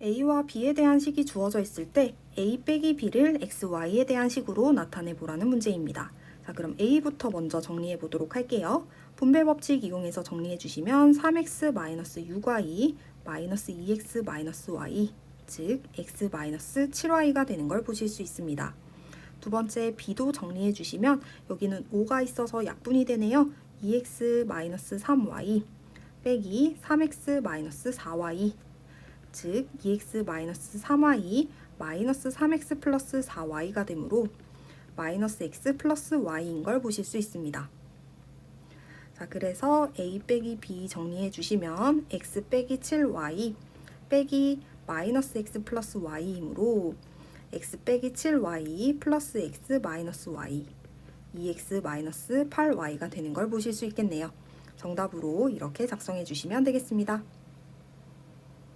a와 b에 대한 식이 주어져 있을 때 a 빼기 b를 x, y에 대한 식으로 나타내 보라는 문제입니다. 자, 그럼 a부터 먼저 정리해 보도록 할게요. 분배 법칙 이용해서 정리해 주시면 3x-6y 마이너스 2x-y 즉 x-7y가 되는 걸 보실 수 있습니다. 두 번째 b도 정리해 주시면 여기는 5가 있어서 약분이 되네요. 2x-3y 빼기 3x-4y 즉 2x-3y 마이너스 3x 플러스 4y가 되므로 마이너스 x 플러스 y인 걸 보실 수 있습니다. 자, 그래서 a 빼기 b 정리해 주시면 x 빼기 7y 빼기 마이너스 x 플러스 y이므로 x 빼기 7y 플러스 x 마이너스 y 2x 마이너스 8y가 되는 걸 보실 수 있겠네요. 정답으로 이렇게 작성해 주시면 되겠습니다.